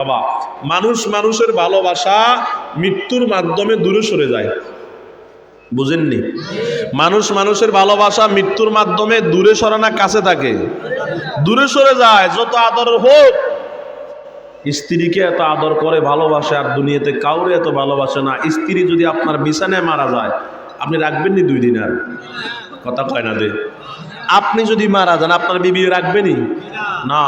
বাবা, মানুষ মানুষের ভালোবাসা মৃত্যুর মাধ্যমে দূরে সরে যায়। বুঝেননি? মানুষ মানুষের ভালোবাসা মৃত্যুর মাধ্যমে দূরে সরে না, কাছে থাকে। দূরে সরে যায়, যত আদর হোক। স্ত্রীকে এত আদর করে, ভালোবাসে, আর দুনিয়াতে কাউরে এত ভালোবাসে না। স্ত্রী যদি আপনার বিছানায় মারা যায়, আপনি রাখবেন নি দুই দিন আর? কথা কয় না দে। আপনি যদি মারা যান, আপনার বিবি রাখবেনি না।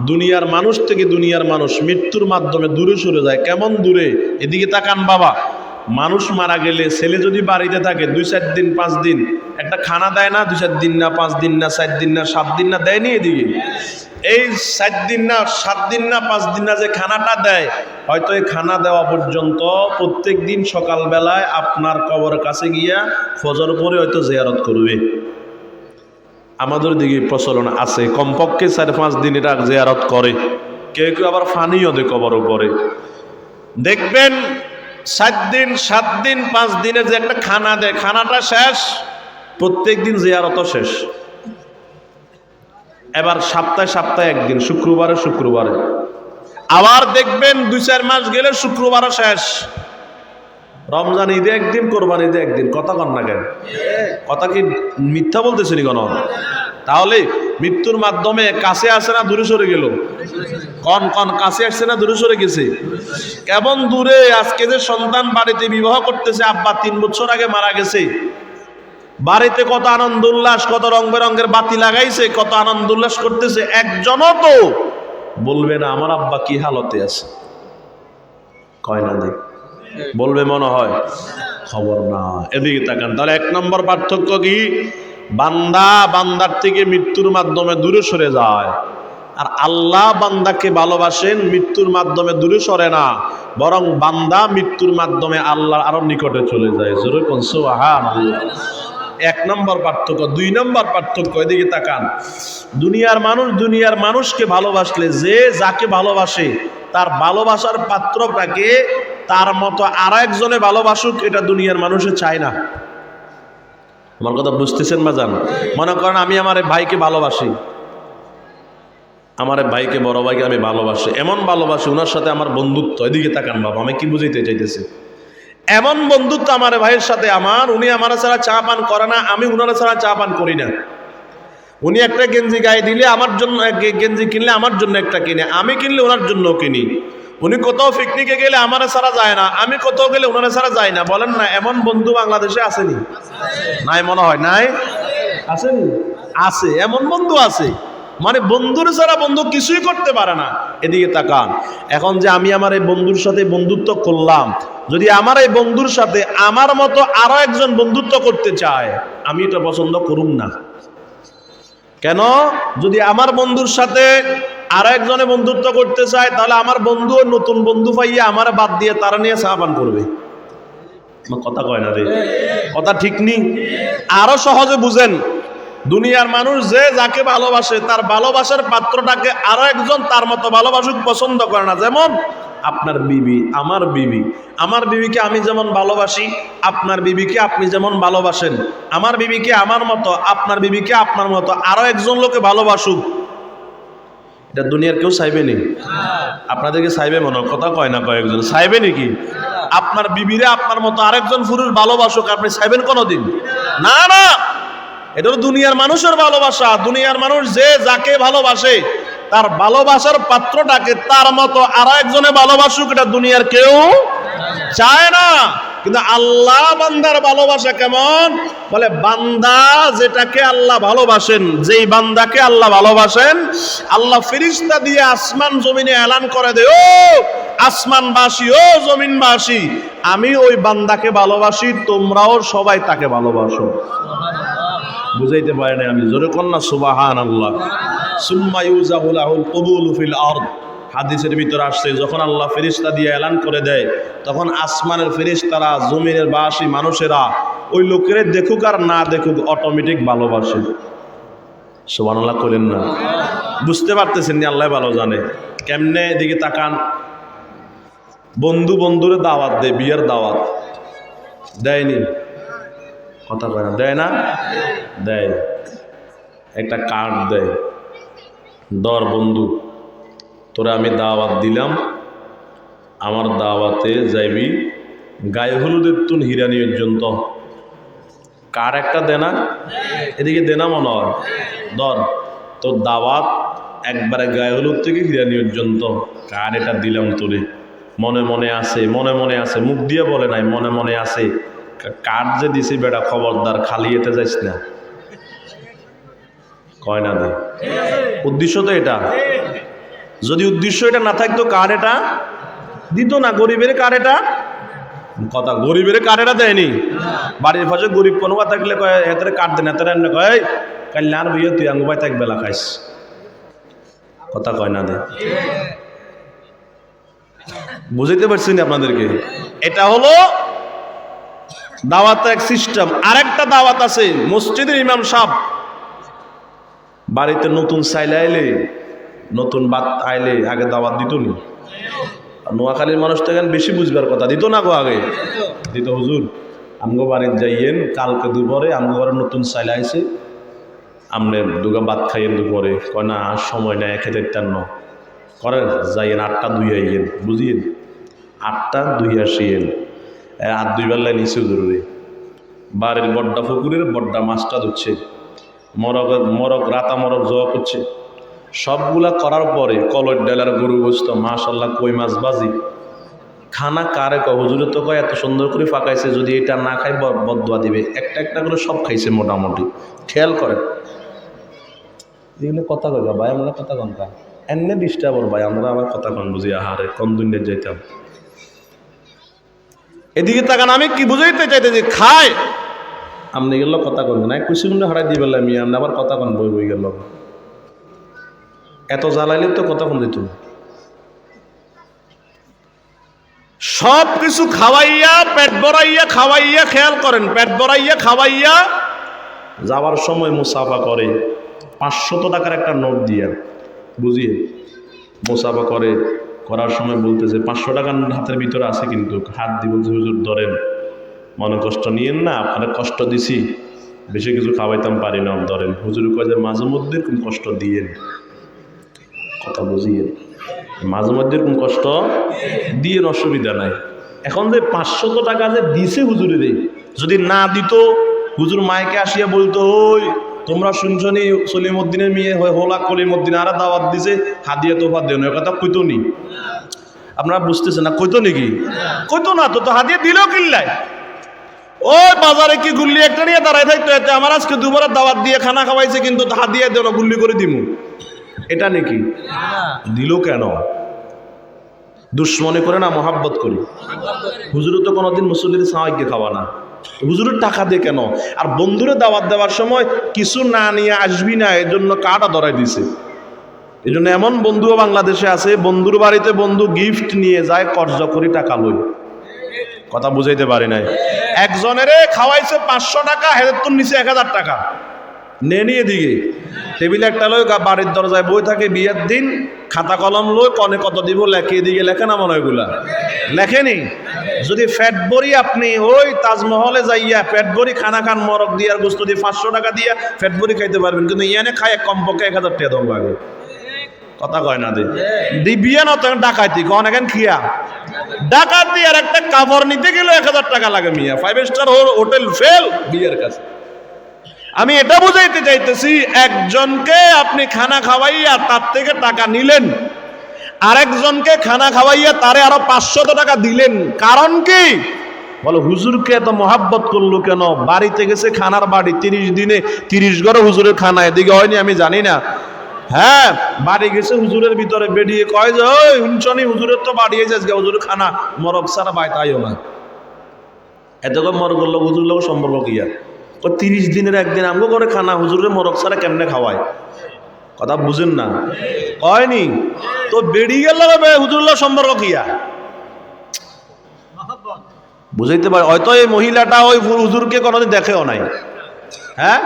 দুনিয়ার মানুষ থেকে দুনিয়ার মানুষ মৃত্যুর মাধ্যমে দূরে সরে যায়। কেমন দূরে? এদিকে তাকান বাবা। মানুষ মারা গেলে ছেলে যদি বাড়িতে থাকে, দুই চার দিন, পাঁচ দিন, একটা খানা দেয় না, দুই চার দিন না, পাঁচ দিন না, চার দিন না, সাত দিন না, দেয়নি এদিকে? এই সাত দিন না, সাত দিন না, পাঁচ দিন না যে খানাটা দেয়, হয়তো এই খানা দেওয়া পর্যন্ত প্রত্যেক দিন সকালবেলায় আপনার কবর কাছে গিয়া ফজর পরে হয়তো জেয়ারত করবে। আমাদের দিকে প্রচলন আছে। কমপক্ষে চার পাঁচ দিন এটা জেয়ারত করে। কেউ কেউ আবার ফানিও দেয় কবর উপরে। দেখবেন সাত দিন সাত দিন, পাঁচ দিনের যে একটা খানা দেয়, খানাটা শেষ, প্রত্যেক দিন জিয়ারত শেষ। এবার সপ্তাহে সপ্তাহে একদিন, শুক্রবারে শুক্রবারে। আবার দেখবেন দুই চার মাস গেলে শুক্রবারও শেষ। রমজান ঈদে একদিন, কোরবান ঈদে একদিন। কথা কন না কেন? কথা কি মিথ্যা বলতেছি কোন তাহলে মৃত্যুর মাধ্যমে কাছে আসে না, দূরে সরে গেল? কন কন, কাছে আসছে না, দূরে সরে গেছে? কেমন দূরে? আজকে যে সন্তান বাড়িতে বিবাহ করতেছে, আব্বা তিন বছর আগে মারা গেছে। বাড়িতে কত আনন্দ, উল্লাস, কত রং বেরঙ্গের বাতি লাগাইছে, কত আনন্দ, উল্লাস করতেছে। একজনও তো বলবে না, আমার আব্বা কি হালতে আছে? কয় না দেখ। বলবে মনে হয়। খবর না। এদিকে তাকান। তাহলে এক নম্বর পার্থক্য কি? বান্দা বান্দার থেকে মৃত্যুর মাধ্যমে দূরে সরে যায়। আর আল্লাহ বান্দাকে ভালোবাসেন, মৃত্যুর মাধ্যমে দূরে সরে না। বরং বান্দা মৃত্যুর মাধ্যমে আল্লাহ আরও নিকটে চলে যায়। এক নম্বর পার্থক্য। দুই নম্বর পার্থক্য, এদিকে তাকান। দুনিয়ার মানুষ দুনিয়ার মানুষকে ভালোবাসলে, যে যাকে ভালোবাসে, তার ভালোবাসার পাত্রটাকে তার মতো আর একজনে ভালোবাসুক, এটা দুনিয়ার মানুষে চায় না। আমার কথা বুঝতেছেন বা জান মনে করেন আমি আমার ভাইকে ভালোবাসি। আমার ভাইকে, বড় ভাইকে আমি ভালোবাসি। এমন ভালোবাসি ওনার সাথে আমার বন্ধুত্ব। এদিকে তাকান বাবা, আমি কি বুঝাইতে চাইতেছি? এমন বন্ধুত্ব আমার ভাইয়ের সাথে আমার, উনি আমার ছাড়া চা পান করে না, আমি উনারা ছাড়া চা পান করি না। উনি একটা গেঞ্জি গায়ে দিলে আমার জন্য গেঞ্জি কিনলে আমার জন্য একটা কিনে, আমি কিনলে ওনার জন্য কিনি। উনি কোথাও পিকনিকে গেলে আমার ছাড়া যায় না, আমি কোথাও গেলে ওনারা ছাড়া যায় না। বলেন না, এমন বন্ধু বাংলাদেশে আসেনি? নাই মনে হয়, নাই? আসেনি? আছে, এমন বন্ধু আছে। মানে বন্ধুর ছাড়া বন্ধু কিছুই করতে পারে না। এদিকে তাকান। এখন যে আমি আমার এই বন্ধুর সাথে বন্ধুত্ব করলাম, যদি আমার এই বন্ধুর সাথে আমার মতো আরও একজন বন্ধুত্ব করতে চায়, আমি এটা পছন্দ করুম না। কেন? যদি আমার বন্ধুর সাথে আর একজনে বন্ধুত্ব করতে চায়, তাহলে আমার বন্ধু নতুন বন্ধু পাইয়ে আমার বাদ দিয়ে তারা নিয়ে সাহাবান করবে। কথা কয় না রে। কথা ঠিক নেই। আরও সহজে বুঝেন, দুনিয়ার মানুষ যে যাকে ভালোবাসে, তার ভালোবাসার পাত্রটাকে আরও একজন তার মতো ভালোবাসুক পছন্দ করে না। যেমন, আপনার বিবি, আমার বিবি। আমার বিবিকে আমি যেমন ভালোবাসি, আপনার বিবিকে আপনি যেমন ভালোবাসেন। আমার বিবিকে আমার মতো, আপনার বিবিকে আপনার মতো আরও একজন লোকে ভালোবাসুক। এটা দুনিয়ার কেউ চাইবে নি? আপনাদেরকে চাইবে মনে কথা কয় না কয়েকজন চাইবে নাকি আপনার বিবিরে আপনার মতো আরেকজন পুরুষ ভালোবাসুক আপনি চাইবেন কোনোদিন? না না। এটা দুনিয়ার মানুষের ভালোবাসা। দুনিয়ার মানুষ যে যাকে ভালোবাসে, তার ভালোবাসার পাত্রটাকে তার মতো আর একজনে ভালোবাসুক, এটা দুনিয়ার কেউ চায় না। কিন্তু আল্লাহ বান্দার ভালোবাসা কেমন? বলে, বান্দা যেটাকে আল্লাহ ভালোবাসেন, যেই বান্দাকে আল্লাহ ভালোবাসেন, আল্লাহ ফিরিস্তা দিয়ে আসমান জমিনে এলান করে দে ও আসমানবাসী, ও জমিনবাসী, আমি ওই বান্দাকে ভালোবাসি, তোমরাও সবাই তাকে ভালোবাসো। বুঝাইতে পারে না আমি, জোরে কন্যা সুবাহান আল্লাহ সুম্মা ইউজাহুলাহুল কবুল ফিল আরদ। হাদিসের ভিতরে আসছে, যখন আল্লাহ ফেরিস্তা দিয়ে এলান করে দেয়, তখন আসমানের ফেরিস্তারা জমিনের বাসী মানুষেরা, ওই লোকের দেখুক আর না দেখুক অটোমেটিক ভালোবাসে। সুবান আল্লাহ করেন না। বুঝতে পারতেছেন নি আল্লাহ ভালো জানে। কেমনে এদিকে তাকান? বন্ধু বন্ধুরে দাওয়াত দেয়, বিয়ের দাওয়াত। দেয়নি? কথা কয় না, দেয় না? দেয়। একটা কার্ড দেয়। দর বন্ধু। তোরা আমি দাওয়াত দিলাম, আমার দাওয়াতে যাইবি। গায়ে হলুদের তুন হিরানি পর্যন্ত। কার একটা দেনা? এদিকে দেনা মনে হয়। ধর, তোর দাওয়াত একবারে গায়ে হলুদ থেকে হিরানি পর্যন্ত। কার এটা দিলাম তোরে? মনে মনে আছে মনে মনে আছে মুখ দিয়ে বলে নাই, মনে মনে আছে কার যে দিছি বেটা খবরদার, খালি এতে যাইস না। কয় না দে। উদ্দেশ্য তো এটা। যদি উদ্দেশ্য এটা না থাকতো কার এটা? দিত না গরিবের কার এটা? কথা গরিবের কার এটা দেয়নি? বাড়ির পাশে গরিব কোনো থাকলে এতে কাট দেন? এতে রান্না কয় "এই, কাল বইয়ে তুই আঙ্গুবাই থাক বেলা খাইস কথা কয় না দে। বুঝাইতে পারছি না আপনাদেরকে। এটা হলো দাওয়াত এক সিস্টেম আরেকটা দাওয়াত আছে মসজিদের ইমাম সাহেব। বাড়িতে নতুন চাইলে আইলে নতুন বাত আইলে আগে দাওয়াত দিত নি। নোয়াখালীর মানুষ তো এখানে বেশি বুঝবার কথা। দিত না গো আগে? দিত হুজুর। আমগো বাড়িতে যাইয়েন, কালকে দুপুরে আমগো ঘরে নতুন চাইলে আইছে। আমনে দুগা ভাত খাইয়েন দুপুরে। কয় না সময় নেয় খেতে ন। করেন, যাইয়েন, আটটা দুই আইয়েন, বুঝিয়েন। আটটা দুই আসিয়েন। আর দুই বেলায় নিচে জরুরি। বাড়ির বড্ডা পুকুরের বড্ডা মাছটা ধুচ্ছে মরক মরক রাতা মরক জবা করছে। সবগুলা করার পরে কলর ডালার গরু গোস্ত মাশাল্লাহ কই মাছ বাজি। খানা কারে কয়? হুজুরে তো কয়, এত সুন্দর করে ফাঁকাইছে, যদি এটা না খাই বদুয়া দিবে। একটা একটা করে সব খাইছে মোটামুটি। খেয়াল করেন। এগুলো কথা কই ভাই, আমরা কথা কন কা এনে ডিস্টার্ব ভাই, আমরা আবার কথা কন বুঝি, আহারে, কোন দুনিয়া যাইতাম। এদিকে তাকান, আমি কি বুঝাইতে চাইতে যে খায়। আপনি গেল কথা কন না, এক কুসি হারাই দিবে আমি আপনি আবার কথা কন, বই বই গেল। এত জ্বালাইলে তো কথা কন দিত সব কিছু খাওয়াইয়া, পেট ভরাইয়া, খাওয়াইয়া, খেয়াল করেন, পেট ভরাইয়া, খাওয়াইয়া যাওয়ার সময় মুসাফা করে। পাঁচশত টাকার একটা নোট দিয়া, বুঝিয়ে মুসাফা করে। করার সময় বলতেছে, পাঁচশো টাকার হাতের ভিতরে আছে কিন্তু, হাত দিব হুজুর ধরেন। মনে কষ্ট নিয়েন না, আপনার কষ্ট দিছি, বেশি কিছু খাওয়াইতাম পারি না, ধরেন। হুজুর কয় মাঝে মধ্যে কষ্ট দিয়েন। কথা বুঝিয়েন মাঝে মধ্যে এরকম কষ্ট দিয়ে অসুবিধা নাই। এখন যে পাঁচশত টাকা যে দিছে হুজুরে রে যদি না দিত, হুজুর মাইকে আসিয়া বলতো, ওই, তোমরা শুনছনি সলিমুদ্দিনের মেয়ে হোলা কলিমুদ্দিন আর দাওয়াত দিছে, হাদিয়া তোফা দেন কথা কইতো নি। আপনারা বুঝতেছেন না, কইতো নাকি কইতো না তো তো হাদিয়া দিলেও কিল্লাই ওই বাজারে কি গুল্লি একটা নিয়ে দাঁড়ায় থাকতো এতে? আমার আজকে দুবার দাওয়াত দিয়ে খানা খাওয়াইছে, কিন্তু হাদিয়া দেন গুল্লি করে দিমু। এটা নাকি? দিল কেন? দুশ্মনে করে না মহাব্বত করি। হুজুরে তো কোনোদিন মুসল্লির সাহায্যে খাওয়া না। হুজুরের টাকা দিয়ে কেন? আর বন্ধুরে দাওয়াত দেওয়ার সময় কিছু না নিয়ে আসবি না এর জন্য কাটা ধরাই দিছে। এই জন্য এমন বন্ধুও বাংলাদেশে আছে, বন্ধুর বাড়িতে বন্ধু গিফট নিয়ে যায়, কর্জ করি টাকা লই। কথা বুঝাইতে পারি নাই। একজনের খাওয়াইছে পাঁচশো টাকা হেদের নিচে এক হাজার টাকা। নে নিয়ে দিকে টেবিলে একটা গা- বাড়ির দরজায় বই থাকে, বিয়ের দিন খাতা কলম লই কনে কত দিব লেখে দিকে লেখে না মনে এগুলা লেখেনি যদি ফ্যাট বড়ি আপনি ওই তাজমহলে যাইয়া ফ্যাট বড়ি খানা খান মরক দিয়ে আর গোস্ত দিয়ে পাঁচশো টাকা দিয়ে ফ্যাট বড়ি খাইতে পারবেন, কিন্তু ইয়ানে খায় কমপক্ষে এক হাজার টাকা দম লাগে। কথা কয় না দি। দিবিয়ে না তো ডাকাতি, কন এখন খিয়া? ডাকাতি আর একটা কাপড় নিতে গেলে এক হাজার টাকা লাগে মিয়া। ফাইভ স্টার হোটেল ফেল, বিয়ের কাছে। আমি এটা বুঝাইতে চাইতেছি, একজনকে আপনি খানা খাওয়াইয়া তার থেকে টাকা নিলেন, আরেকজনকে খানা খাওয়াইয়া তারে আরও পাঁচশত টাকা দিলেন, কারণ কি? বলো, হুজুরকে এত মহাব্বত করল কেন? বাড়িতে গেছে খানার বাড়ি, তিরিশ দিনে তিরিশ ঘরে হুজুরের খানা, এদিকে হয়নি, আমি জানি না। হ্যাঁ বাড়ি গেছে হুজুরের ভিতরে বেরিয়ে কয় যে, ওই হুনচনি হুজুরের তো বাড়িয়ে যাচ্ছে হুজুরের খানা, মরক সারা বাই তাইও না। এত করে মরক লোক হুজুর লোক সম্পর্ক কি আর? ও তিরিশ দিনের একদিন আমগো করে খানা, হুজুরের মরক সারা কেমনে খাওয়ায়? কথা বুঝেন না। হয়নি তো বেরিয়ে গেল হুজুরের সম্পর্ক কি বুঝাইতে পারে, হয়তো এই মহিলাটা ওই হুজুরকে কোনোদিন দেখেও নাই। হ্যাঁ?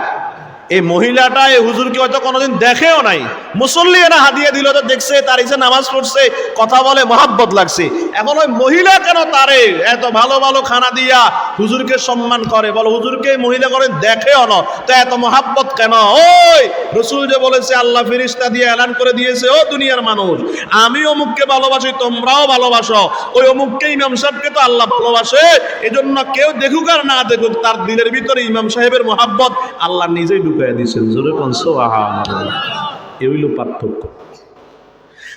এই মহিলাটা, এই হুজুরকে হয়তো কোনোদিন দেখেও নাই। মুসল্লি এরা হাদিয়ে দিল তো দেখছে, তার ইসে নামাজ পড়ছে, কথা বলে মহাব্বত লাগছে। এখন ওই মহিলা কেন তারে এত ভালো ভালো খানা দিয়া হুজুরকে সম্মান করে, বলো, হুজুরকে মহিলা করে দেখে অন তো এত মহাব্বত কেন? ওই রসুল যে বলেছে, আল্লাহ ফিরিস্তা দিয়ে এলান করে দিয়েছে, ও দুনিয়ার মানুষ, আমি অমুককে ভালোবাসি, তোমরাও ভালোবাসো, ওই অমুককে ইমাম সাহেবকে তো আল্লাহ ভালোবাসে, এজন্য কেউ দেখুক আর না দেখুক, তার দিলের ভিতরে ইমাম সাহেবের মহাব্বত আল্লাহ নিজেই ঢুকাই দিয়েছেন। জোরে কনসো আহা এই হইল পার্থক্য।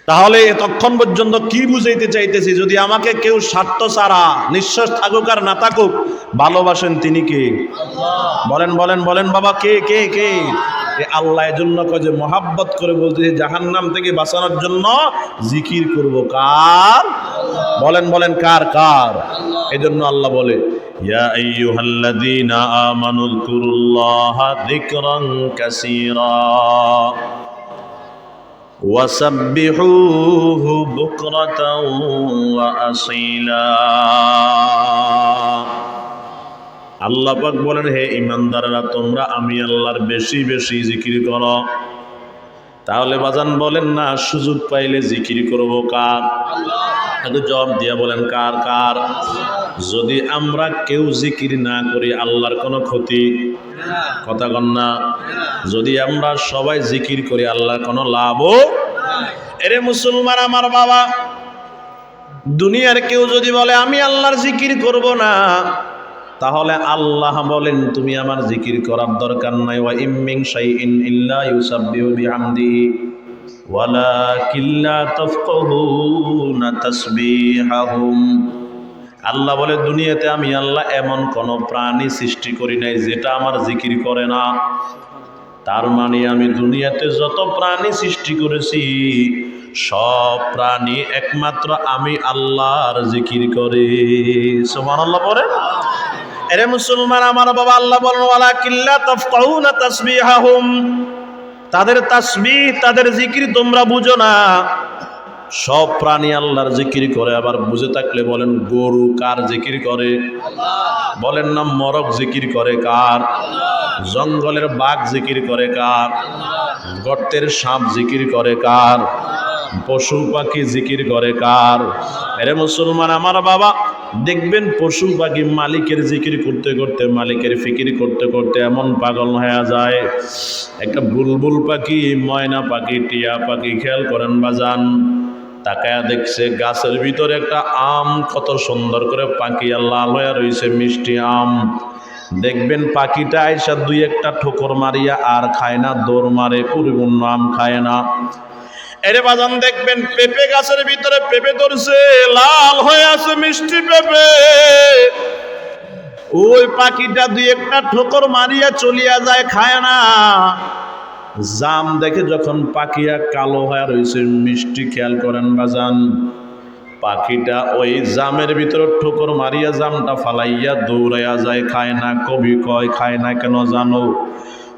তাহলে এতক্ষণ পর্যন্ত কি বুঝাইতে চাইতেছি? যদি আমাকে কেউ স্বার্থ ছাড়া, নিঃশ্বাস থাকুক আর না থাকুক, ভালোবাসেন তিনি কে? বলেন বলেন বলেন, বাবা, কে কে কে? আল্লাহ জন্য যে, মহাব্বত করে বলতে জাহান নাম থেকে বাঁচানোর জন্য জিকির করব। কার? বলেন বলেন, কার কার? এজন্য আল্লাহ বলে, ইয়া আইয়ুহাল্লাযীনা আমানু যকুরুল্লাহা যিকরান কাসীরা। وسبحوه بكرة وأصيلا আল্লাহ পাক বলেন হে ইমানদাররা তোমরা আমি আল্লাহর বেশি বেশি জিকির করো তাহলে বাজান বলেন না সুযোগ পাইলে জিকির করব কার একটু জবাব দিয়া বলেন কার কার যদি আমরা কেউ জিকির না করি আল্লাহর কোনো ক্ষতি কথা কন না। যদি আমরা সবাই জিকির করি আল্লাহ কোনো লাভও এরে মুসলমান আমার বাবা, দুনিয়ার কেউ যদি বলে, আমি আল্লাহর জিকির করব না, তাহলে আল্লাহ বলেন, তুমি আমার জিকির করার দরকার নাই। ওয়া ইম্মিং শাইইন ইল্লা ইউসাব্বিহু বিহামদিহি। ওয়ালাকিল্লা তাফকাহুনা তাসবিহাহুম। আল্লাহ বলে, দুনিয়াতে আমি আল্লাহ এমন কোন প্রাণী সৃষ্টি করি নাই যেটা আমার জিকির করে না। তার মানে আমি দুনিয়াতে যত প্রাণী সৃষ্টি করেছি, সব প্রাণী একমাত্র আমি আল্লাহর জিকির করে। সোমান আল্লাহ পরে এরে মুসলমান, আমার বাবা আল্লাহ বলেন, ওয়ালা কিল্লা তাফকাহুনা তাসবিহাহুম। তাদের তাসবিহ, তাদের জিকির তোমরা বুঝো না। সব প্রাণী আল্লাহর জিকির করে, আবার বুঝে থাকলে বলেন, গরু কার জিকির করে? বলেন না, মরক জিকির করে কার? জঙ্গলের বাঘ জিকির করে কার? গর্তের সাপ জিকির করে কার? পশু পাখি জিকির করে কার? এরে মুসলমান, আমার বাবা, দেখবেন পশু পাখি মালিকের জিকির করতে করতে, মালিকের ফিকির করতে করতে এমন পাগল হয়ে যায়। একটা বুলবুল পাখি, ময়না পাখি, টিয়া পাখি, খেয়াল করেন বাজান। তাকায়া দেখছে গাছের ভিতরে একটা আম, কত সুন্দর করে পাকিয়া লাল হয়ে রয়েছে মিষ্টি আম। দেখবেন পাখিটা আইসা দুই একটা ঠোকর মারিয়া আর খায় না, দৌড় মারে, পরিপূর্ণ আম খায় না। এরে বাজান, দেখবেন পেঁপে গাছের ভিতরে পেঁপে ধরছে, লাল হয়ে আছে মিষ্টি পেঁপে। ওই পাখিটা দুই একটা ঠোকর মারিয়া চলিয়া যায়, খায় না। জাম দেখে যখন পাখিয়া কালো হয়ে রয়েছে মিষ্টি খেয়াল করেন বাজান, পাখিটা ওই জামের ভিতরে ঠোকর মারিয়া জামটা ফালাইয়া দৌড়াইয়া যায়, খায় না, কবি কয়, খায় না কেন জানো?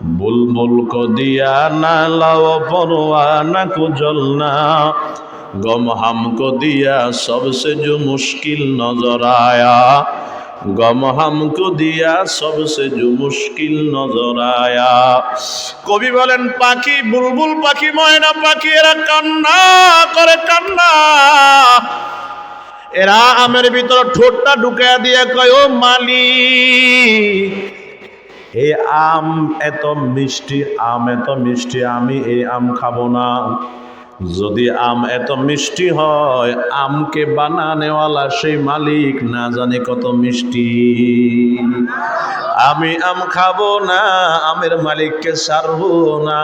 বুলবুল কো দিয়া না, লাও পরোয়া না কো জল না। গম হামকো দিয়া সবসে जो মুশকিল নজর আয়া। গম হামকো দিয়া সবসে जो মুশকিল নজর আয়া কবি বলেন, পাখি, বুলবুল পাখি, ময়না পাখি, এরা কান্না করে কান্না। এরা আমের ভিতর ঠোঁটটা ঢুকাইয়া দিয়ে কয়, ও মালিক এই আম এত মিষ্টি, আম এত মিষ্টি, আমি এই আম খাব না। যদি আম এত মিষ্টি হয়, আমকে বানানেওয়ালা সেই মালিক না জানে কত মিষ্টি। আমি আম খাব না, আমের মালিককে সারবো না।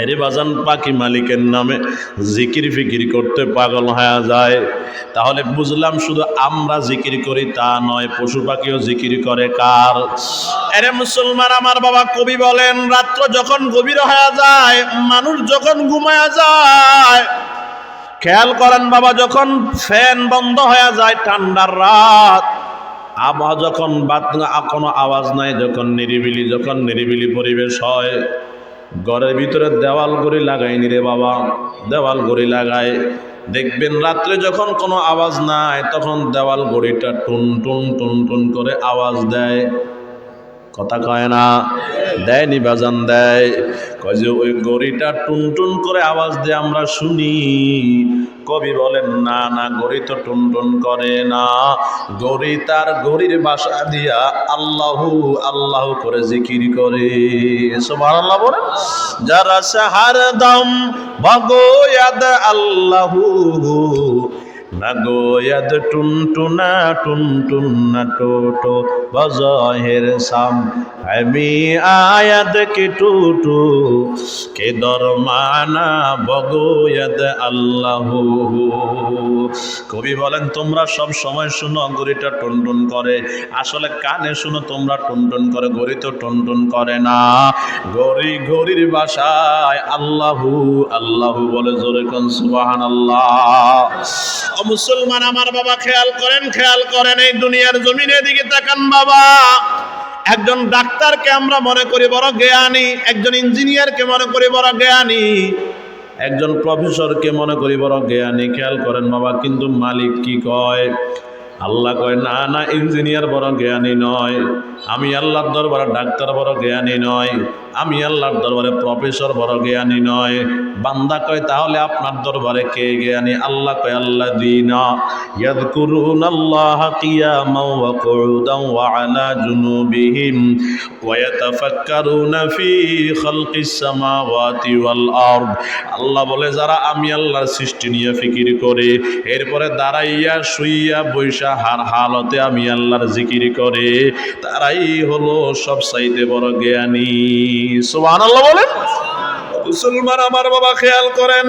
হেরে বাজান পাখি মালিকের নামে জিকির ফিকির করতে পাগল হয়ে যায়। তাহলে বুঝলাম শুধু আমরা জিকির করি তা নয়, পশু পাখিও জিকির করে কার? এরে মুসলমান, আমার বাবা কবি বলেন, রাত্র যখন গভীর হয়ে যায়, মানুষ যখন ঘুমায়া যায়, খেয়াল করেন বাবা, যখন ফ্যান বন্ধ হয়ে যায় ঠান্ডার রাত, আবহাওয়া যখন বাদ কোনো আওয়াজ নাই, যখন নিরিবিলি যখন নিরিবিলি পরিবেশ হয়। ঘরের ভিতরে দেওয়াল গড়ি লাগাইনি রে বাবা। দেওয়াল গড়ি লাগাই দেখবেন রাত্রে যখন কোনো আওয়াজ নাই, তখন দেওয়াল গড়িটা টুন টুন টুন টুন করে আওয়াজ দেয়। কথা কয় না। দেয়নি বাজান দেয়। কয় যে ওই গড়িটা টুন টুন করে আওয়াজ দিয়ে আমরা শুনি। কবি বলেন, না না, গড়ি তো টুন টুন করে না। গড়ি তার গড়ির বাসা দিয়া আল্লাহু, আল্লাহ করে জিকির করে। সুবহানাল্লাহ বলেন, যারা সাহার দম ভগয়াদ আল্লাহু নগোয়দ টুনটুনা টুনটুনা টোটো বজহের সাম। আমি আয়াদ কে টুটু, কে দরমানা বগোয়দ আল্লাহ। কবি বলেন, তোমরা সব সময় শুনো গড়িটা টুনটুন করে। আসলে কানে শুনো, তোমরা টুনটুন করে, গড়ি তো টুনটুন করে না। গড়ি গড়ির বাসায় আল্লাহু আল্লাহু বলে জোরে কোন সুবাহান আল্লাহ মুসলমান আমার বাবা খেয়াল করেন খেয়াল করেন, এই দুনিয়ার জমিনের দিকে তাকান বাবা। একজন ডাক্তারকে আমরা মনে করি বড় জ্ঞানী, একজন ইঞ্জিনিয়ারকে মনে করি বড় জ্ঞানী, একজন প্রফেসরকে মনে করি বড় জ্ঞানী। খেয়াল করেন বাবা, কিন্তু মালিক কি কয়? আল্লাহ কয়, না না, ইঞ্জিনিয়ার বড় জ্ঞানী নয়। আমি আল্লাহর দরবারে ডাক্তার বড় জ্ঞানী নয়। আমি আল্লাহর দরবারে প্রফেসর বড় জ্ঞানী নয়। বান্দা কয়, তাহলে আপনার দরবারে কে জ্ঞানী? আল্লাহ কয় আল্লাহ দিনা কুউদান ওয়া আলা জুনুবিহিম ওয়া ইয়াতাফাক্কারুনা ফি খালকিস সামাওয়াতি ওয়াল আরদ। আল্লাহ বলে, যারা আমি আল্লাহর সৃষ্টি নিয়ে ফিকির করে, এরপরে দাঁড়াইয়া শুইয়া বৈশা হার হালতে আমি আল্লাহর জিকির করে, তারাই হলো সব চাইতে বড় জ্ঞানী। সুবহানাল্লাহ বলেন। মুসলমান আমার বাবা খেয়াল করেন,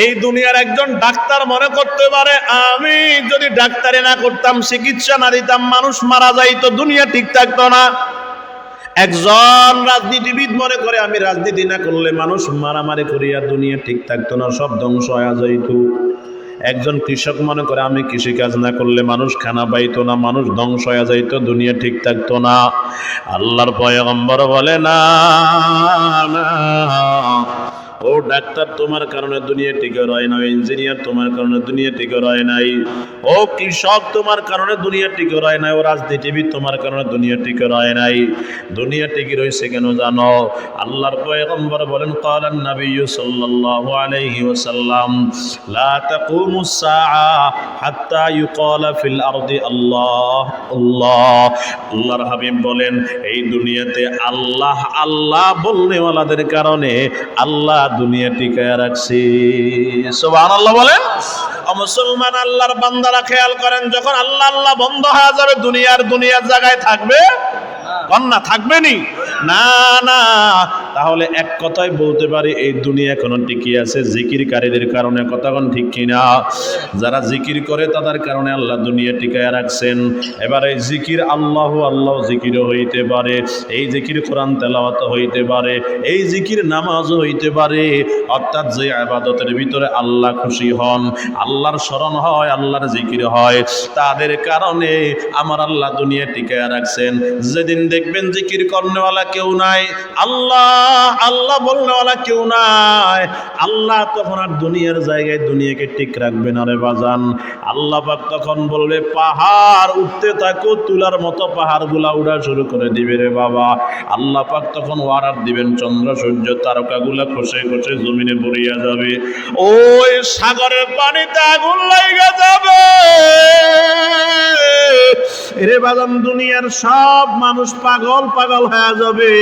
এই দুনিয়ার একজন ডাক্তার মনে করতে পারে, আমি যদি ডাক্তারি না করতাম, চিকিৎসা না দিতাম, মানুষ মারা যাইতো, দুনিয়া ঠিক থাকতো না। একজন রাজনীতিবিদ মনে করে, আমি রাজনীতি না করলে মানুষ মারামারি করিয়া দুনিয়া ঠিক থাকতো না, সব ধ্বংস হয়ে যাইত। একজন কৃষক মনে করে, আমি কৃষিকাজ না করলে মানুষ খানা পাইতো না, মানুষ ধ্বংস হয়ে যাইতো, দুনিয়া ঠিক থাকতো না। আল্লাহর পয়গম্বর বলে, না না। ও ডাক্তার, তোমার কারণে দুনিয়া টিকে রয় না ইঞ্জিনিয়ার, তোমার কারণে দুনিয়া টিকে রয় নাই। ও কৃষক, তোমার কারণে দুনিয়া টিকে রয় নাই। ও রাজনীতিবিদ, তোমার কারণে দুনিয়া টিকে রয় নাই। দুনিয়া টিকে রয়েছে কেন জানো? আল্লাহর পয়গম্বর বলেন কালান নবী সাল্লাল্লাহু আলাইহি ওয়াসাল্লাম, লা তাকুমু সাআ হাত্তা ইউকালা ফিল আরদি আল্লাহ আল্লাহ। আল্লাহর হাবিব বলেন, এই দুনিয়াতে আল্লাহ আল্লাহ বলনেওয়ালাদের কারণে আল্লাহ দুনিয়া টিকায় রাখছি। সুবহান আল্লাহ বলেন মুসলমান আল্লাহর বান্দারা খেয়াল করেন, যখন আল্লাহ আল্লাহ বন্ধ হয়ে যাবে, দুনিয়ার দুনিয়ার জায়গায় থাকবে? কন্যা থাকবে নি? না না। তাহলে এক কথাই বলতে পারি, এই দুনিয়া এখনও টিকে আছে জিকিরকারীদের কারণে। কথাগণ ঠিক কিনা? যারা জিকির করে, তাদের কারণে আল্লাহ দুনিয়া টিকায় রাখছেন। এবার এই জিকির আল্লাহ আল্লাহ জিকিরও হইতে পারে, এই জিকির কোরআন তেলাওয়াত হইতে পারে, এই জিকির নামাজও হইতে পারে। অর্থাৎ যে আবাদতের ভিতরে আল্লাহ খুশি হন, আল্লাহর স্মরণ হয়, আল্লাহর জিকির হয়, তাদের কারণে আমার আল্লাহ দুনিয়া টিকায় রাখছেন। যেদিন দেখবেন জিকির করনেওয়ালা কেউ নাই, আল্লাহ আল্লাহ বলনেওয়ালা কেউ নাই। আল্লাহ তখন আর দুনিয়ার জায়গায় দুনিয়াকে ঠিক রাখবেন আরে বাজান। আল্লাহ পাক তখন বলবে, পাহাড় উঠতে থাকো, তুলার মতো পাহাড়গুলা উড়া শুরু করে দিবে রে বাবা। আল্লাহ পাক তখন ওয়ারার দিবেন, চন্দ্র, সূর্য, তারকাগুলা খসে খসে জমিনে পড়িয়া যাবে। ওই সাগরের পানিতে আগুন লাইগা যাবে। রে বাদাম দুনিয়ার সব মানুষ পাগল পাগল হয়ে যাবে।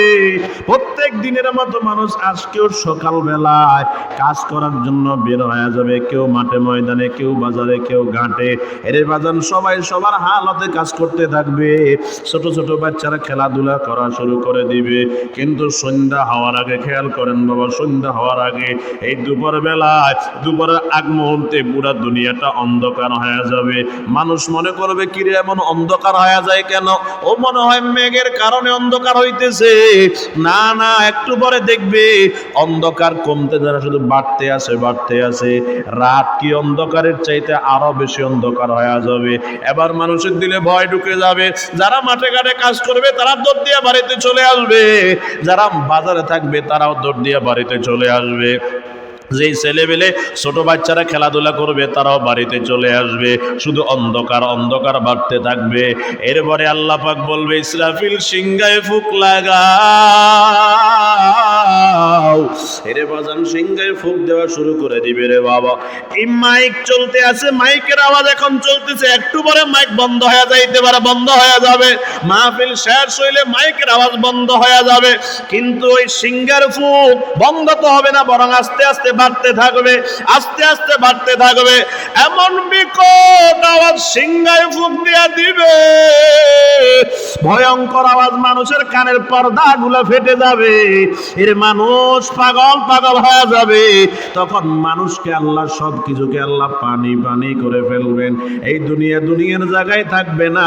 প্রত্যেক দিনের মতো মানুষ আজকেও সকাল বেলায় কাজ করার জন্য বের হয়ে যাবে। কেউ মাঠে ময়দানে, কেউ বাজারে, কেউ ঘাটে। এরে বাজান সবাই সবার হালতে কাজ করতে থাকবে। ছোট ছোট বাচ্চারা খেলাধুলা করা শুরু করে দিবে। কিন্তু সন্ধ্যা হওয়ার আগে, খেয়াল করেন বাবা, সন্ধ্যা হওয়ার আগে এই দুপুর বেলায় দুপুরের আগ মুহূর্তে পুরা দুনিয়াটা অন্ধকার হয়ে যাবে। মানুষ মনে করবে, কিরে, এমন অন্ধকার হয়ে যায় কেন? ও মনে হয় মেঘের কারণে অন্ধকার হইতেছে। না না একটু পরে দেখবে অন্ধকার কমতে যারা শুধু বাড়তে আছে বাড়তে আছে। রাত কি অন্ধকারের চাইতে আরও বেশি অন্ধকার হয়ে যাবে। এবার মানুষের দিলে ভয় ঢুকে যাবে। যারা মাঠে ঘাটে কাজ করবে, তারা দৌড় দিয়ে বাড়িতে চলে আসবে। যারা বাজারে থাকবে, তারাও দৌড় দিয়ে বাড়িতে চলে আসবে। যেই ছেলেবেলে ছোট বাচ্চারা খেলাধুলা করবে, তারাও বাড়িতে চলে আসবে। শুধু অন্ধকার অন্ধকার বাড়তে থাকবে। এরপরে আল্লাহ পাক বলবে, ইসরাফিল সিংগায় ফুক লাগাও এরে বাজান সিংগায় ফুক দেওয়া শুরু করে দিবে রে বাবা। এই মাইক চলতে আছে, মাইকের আওয়াজ এখন চলতেছে। একটু পরে মাইক বন্ধ হয়ে যাইতে পারে, বন্ধ হয়ে যাবে। মাহফিল শেষ হইলে মাইকের আওয়াজ বন্ধ হয়ে যাবে। কিন্তু ওই সিঙ্গার ফুক বন্ধ তো হবে না, বরং আস্তে আস্তে বাড়তে থাকবে, আস্তে আস্তে বাড়তে থাকবে। এমন বিকট আওয়াজ সিংহায় ফুক দিয়া দিবে। ভয়ঙ্কর আওয়াজ মানুষের কানের পর্দা গুলো ফেটে যাবে। এর মানুষ পাগল পাগল হয়ে যাবে। তখন মানুষকে আল্লাহ সব কিছুকে আল্লাহ পানি পানি করে ফেলবেন। এই দুনিয়া দুনিয়ার জায়গায় থাকবে না।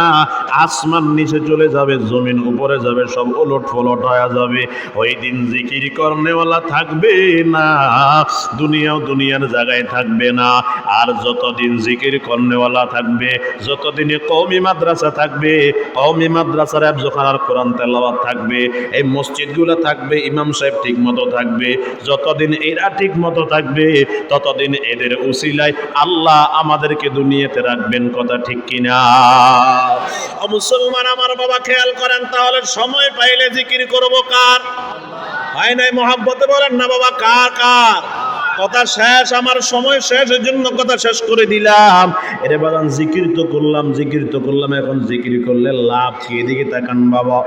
আসমান নিচে চলে যাবে, জমিন উপরে যাবে, সব ওলট ফলট হয়ে যাবে। ওই দিন জিকির করনেওয়ালা থাকবে না। দুনিয়াও দুনিয়ার জায়গায় থাকবে না। আর যতদিন জিকির করনেওয়ালা থাকবে যতদিনে কৌমি মাদ্রাসা থাকবে কৌমি মাদ্রাসার আফজোখানার কোরআন তেলাওয়াত থাকবে, এই মসজিদগুলো থাকবে, ইমাম সাহেব ঠিক মতো থাকবে যতদিন এরা ঠিক মতো থাকবে, ততদিন এদের উসিলায় আল্লাহ আমাদেরকে দুনিয়াতে রাখবেন, কথা ঠিক কিনা? মুসলমান, আমার বাবা খেয়াল করেন, তাহলে সময় পাইলে জিকির করব কার? হয় নাই, মোহাব্বতে বলেন না বাবা, কার কার? কথা শেষ, আমার সময় শেষ এর জন্য কথা শেষ করে দিলাম। এরে বাগান, জিকির তো করলাম, জিকির তো করলাম, এখন জিকির করলে লাভ কি? এদিকে তাকান বাবা,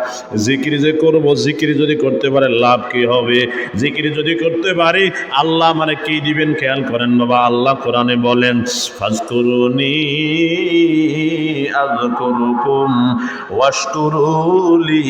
জিকির যে করব, জিকির যদি করতে পারে, লাভ কি হবে? জিকির যদি করতে পারি, আল্লাহ মানে কি দিবেন খেয়াল করেন বাবা, আল্লাহ কোরআনে বলেন, ফাজকুরুনি আযকুরুকুম, ওয়াশকুরুলি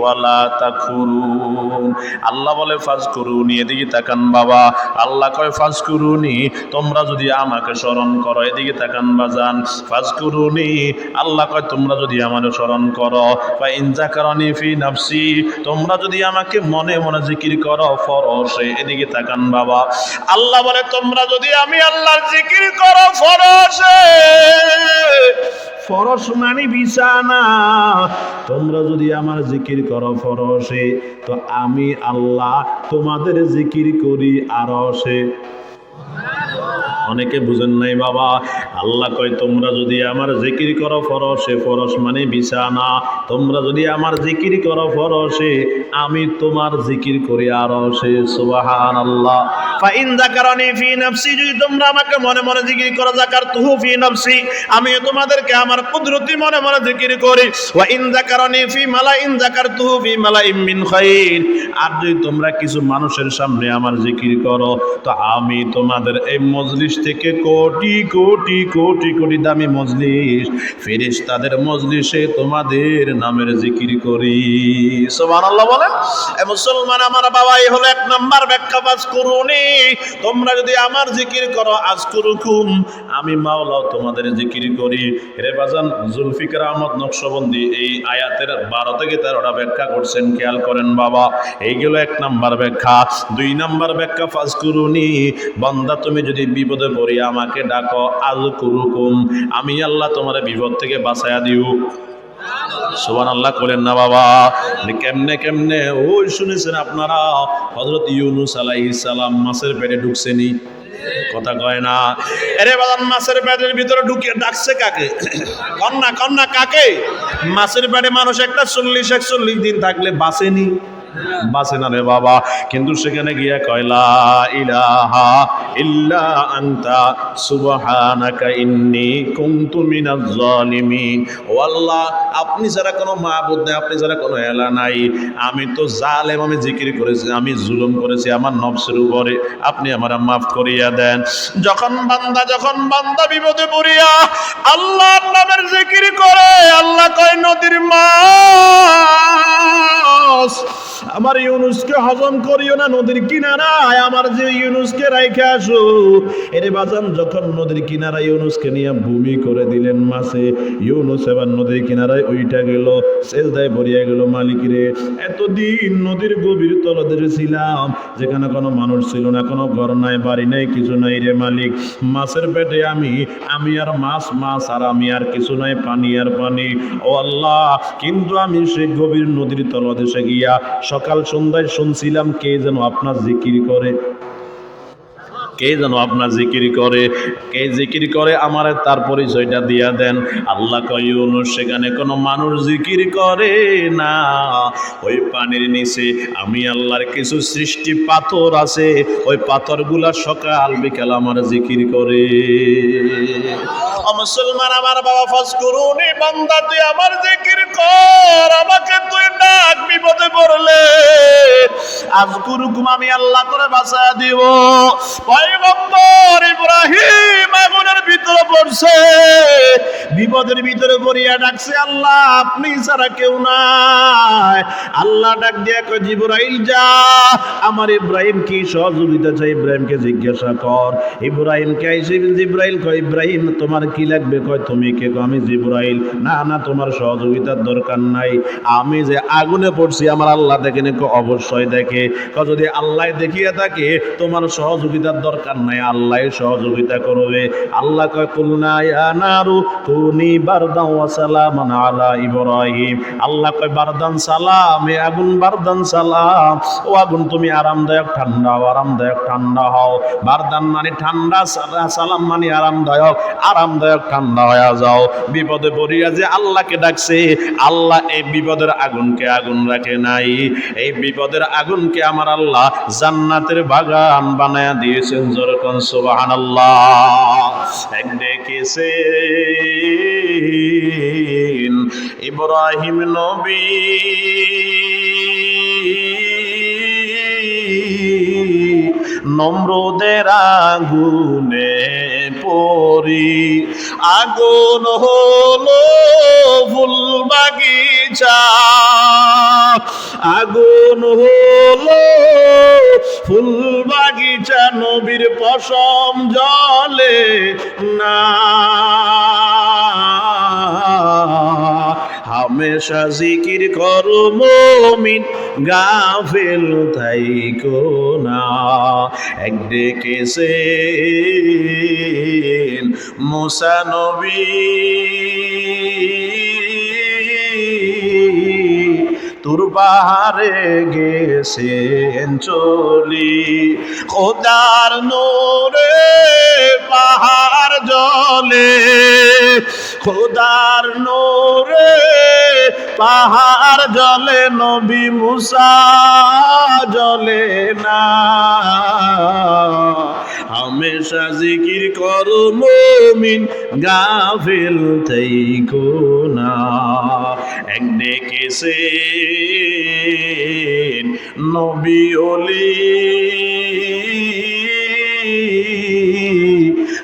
ওয়ালা তাকফুরুন আল্লাহ বলে, ফাজকুরুনি, এদিকে তাকান বাবা, আল্লাহ কয়, ফাজকুরুনি, তোমরা যদি আমাকে স্মরণ করো। এদিকে তাকান বাজান, ফাজকুরুনি, আল্লাহ কয়, তোমরা যদি আমাকে স্মরণ করো। বা ইনজাকারনি ফি নাফসি, তোমরা যদি আমাকে মনে মনে জিকির করো, ফরসে। এদিকে তাকান বাবা, আল্লাহ বলে, তোমরা যদি আমি আল্লাহর জিকির করো, ফরসে। ফরস মানে বিছানা। তোমরা যদি আমার জিকির করো ফরসে, তো আমি আল্লাহ তোমাদের জিকির করি আরসে। অনেকে বুঝেন নাই বাবা। আল্লাহ কয়, তোমরা যদি আমার জিকির করো ফরসে, ফরস মানে বিছানা। তোমরা যদি আমার জিকির করো ফরসে, আমি তোমার জিকির করি আরও সে সুবাহান আল্লাহ ফি নাফসি, যদি তোমরা আমাকে মনে মনে জিকির করো যাকার তুহু ফি নাফসি, আমিও তোমাদেরকে আমার কুদরতি মনে মনে জিকির করি। ওয়া ইন যাকারানি ফি মালাইন যাকারতুহু ফি মালাইম মিন খাইর। আর যদি তোমরা কিছু মানুষের সামনে আমার জিকির করো, তো আমি তোমাদের এই মজলিস থেকে কোটি কোটি কোটি কোটি দামি মজলিস। ফেরেশ তাদের মজলিসে তোমাদের নামের জিকির করি। সুবহানাল্লাহ বলেন, এ মুসলমান আমার বাবা এই হলো এক নাম্বার ব্যাখ্যা পাস করুনি। তোমরা যদি আমার জিকির করো, আজ করুকুম। আমি মাওলাও তোমাদের জিকির করি। রে বাজান, জুলফিকার আহমদ নকশবন্দি এই আয়াতের বারো থেকে তেরোটা ব্যাখ্যা করছেন, খেয়াল করেন বাবা, এইগুলো এক নাম্বার ব্যাখ্যা। দুই নাম্বার ব্যাখ্যা ফাজ করুনি বান্দা তুমি যদি বিপদে পড়ি আমাকে ডাকো আজ কুরুকুম আমি আল্লাহ তোমার বিপদ থেকে বাঁচাইয়া দিও সুবান আল্লাহ করেন না বাবা কেমনে কেমনে? ওই শুনেছেন আপনারা হজরত ইউনুস মাছের পেটে ঢুকছেনি? কথা কয় না। এরে বাদান মাছের পেটের ভিতরে ঢুকিয়ে ডাকছে কাকে? কন্যা কন্যা, কাকে? মাছের পেটে মানুষ একটা চল্লিশ, একচল্লিশ দিন থাকলে বাঁচেনি। বাঁচে না রে বাবা। কিন্তু সেখানে গিয়া কয়লা ইলাহা ইল্লা আনতা, সুবহানাকা ইন্নী কুনতু মিনাজ জালিমিন ও আল্লাহ, আপনি যারা কোনো মাহবুদ নেই, আপনি যারা কোনো এলা নাই, আমি তো জালেম, আমি জিকির করেছি, আমি জুলুম করেছি, আমার নফসের উপরে আপনি আমার মাফ করিয়া দেন। যখন বান্দা যখন বান্দা বিপদে পড়িয়া আল্লাহর নামের জিকির করে, আল্লাহ কয়, নদীর মাছ আমার ইউনুসকে হজম করিও না, নদীর কিনারায় আমার যে ইউনুসকে রাইখে আসো। এরে বাজান, যখন নদীর কিনারায় ইউনুসকে নিয়ে ভূমি করে দিলেন মাসে ইউনুস এবার নদীর কিনারায় ওইটা গেল, সেজদায় পড়িয়া গেল মালিক রে। এতদিন নদীর গভীর তলদেশে ছিলাম, যেখানে কোনো মানুষ ছিল না, কোনো ঘর নাই, বাড়ি নাই, কিছু নাই রে মালিক। মাছের পেটে আমি আমি আর মাছ মাছ আর আমি আর কিছু নাই, পানি আর পানি। ও আল্লাহ, কিন্তু আমি সেই গভীর নদীর তলদেশে গিয়া সকাল সন্ধ্যায় শুনছিলাম কে যেন আপনার জিকির করে। কে যেন আপনার জিকির করে। কে জিকির করে আমার তার পরিচয়টা দিয়া দেন। আল্লাহ সেখানে কোনো মানুষ জিকির করে না। ওই পানির নিচে আমি আল্লাহর কিছু সৃষ্টি পাথর আছে। ওই পাথরগুলা সকাল বিকাল আমার জিকির করে। মুসলমান, আমার বাবা ফস করুনি বান্দা, তুই আমার জিকির কর। আমাকে তুই ডাক বিপদে পড়লে আজ গুরু আমি আল্লাহ করে বাঁচা দিব। পয়গম্বর! বিপদের ভিতরে পড়িয়া ডাকছে, আল্লাহ, আপনি ছাড়া কেউ নাই। আল্লাহ ডাক দিয়া কয়, জিবরাইল যা। আমার ইব্রাহিম কি সহযোগিতা চাই ইব্রাহিমকে জিজ্ঞাসা কর। ইব্রাহিমকে আইসে জিব্রাইল কয়, ইব্রাহিম, তোমার কি লাগবে? কয়, তুমি কে? আমি জিব্রাইল। না না, তোমার সহযোগিতার দরকার নাই। আমি যে আগুনে পড়ছি, আমার আল্লাহ দেখে অবশ্যই দেখে। যদি আল্লাহ দেখিয়ে থাকে, তোমার সহযোগিতার দরকার নাই। আল্লাহ সহযোগিতা করবে। আল্লাহ কয়, কুলনা ইয়া নারু কুনি বারদান ওয়া সালামান আলা ইব্রাহিম। আল্লাহ কয়, বারদান সালাম, এ আগুন, বারদান সালাম। ও আগুন, তুমি আরামদায়ক ঠান্ডা হও আরামদায়ক, ঠান্ডা হও। বারদান মানে ঠান্ডা, সালা- সালাম মানে আরামদায়ক। আরামদায়ক, ঠান্ডা হয়ে যাও। বিপদে পড়িয়া যে আল্লাহকে ডাকছে, আল্লাহ এই বিপদের আগুনকে আগুন রাখে নাই। এই বিপদের আগুনকে আমার আল্লাহ জান্নাতের বাগান বানায়া দিয়েছেন। যেরকম সুবাহান এক ডেকেছে। ইব্রাহিম নবী। নম্রদের আগুনে পরি আগুন হলো ফুল আগুন হলো ফুল বাগিচা নবীর পশম জলে না। হামেশা জিকির করো মমিন, গাফেল থাইকো না। এক ডেকেছে মুসা তোর পাহাড়ে গেছেন চলি। খোদার নোরে পাহাড় জলে, খোদার নোরে পাহাড় জলে, নবী মুসা জলে না। হামেশা জিকির করো মমিন, গাফিল থেইকো না। এক ডেকেছে নবী অলি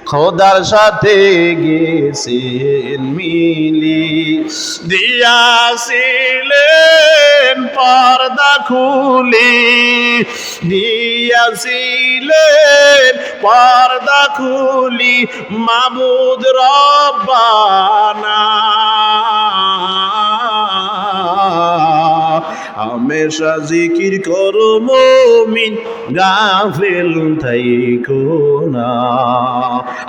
খোদার সাথে গেছেন মিলি। দিয়াছিলেন পর্দা খুলি। দিয়াছিলেন পর্দা খুলি মাবুদ রব্বানা। হামেশা জিকির করো মমিন, গাফিল থাইকো না।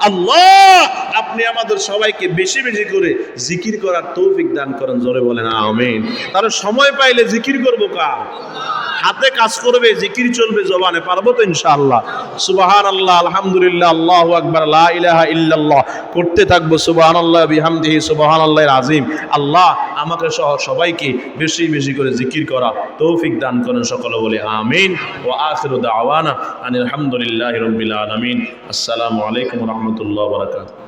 আল্লাহ, আপনি আমাদের সবাইকে বেশি বেশি করে জিকির করার তৌফিক দান করেন, জোরে বলেন আমিন। তার সময় পাইলে জিকির করব কার? হাতে কাজ করবে, জিকির চলবে জবানে, পারব তো ইনশাআল্লাহ। সুবাহান আল্লাহ আলহামদুলিল্লাহ, আল্লাহু আকবার, লা ইলাহা ইল্লাল্লাহ। করতে থাকব সুবাহান আল্লাহ বিহামদিহি সুবাহান আল্লাহর আজিম আল্লাহ আমাকে সহ সবাইকে বেশি বেশি করে জিকির করা তৌফিক দান করেন সকলে বলে, আমিন। ও আখিরু দাওয়ানা আনিল আলহামদুলিল্লাহ রবিল আলমিন। আসসালামু আলাইকুম রহমতুল্লাহ বরাকাত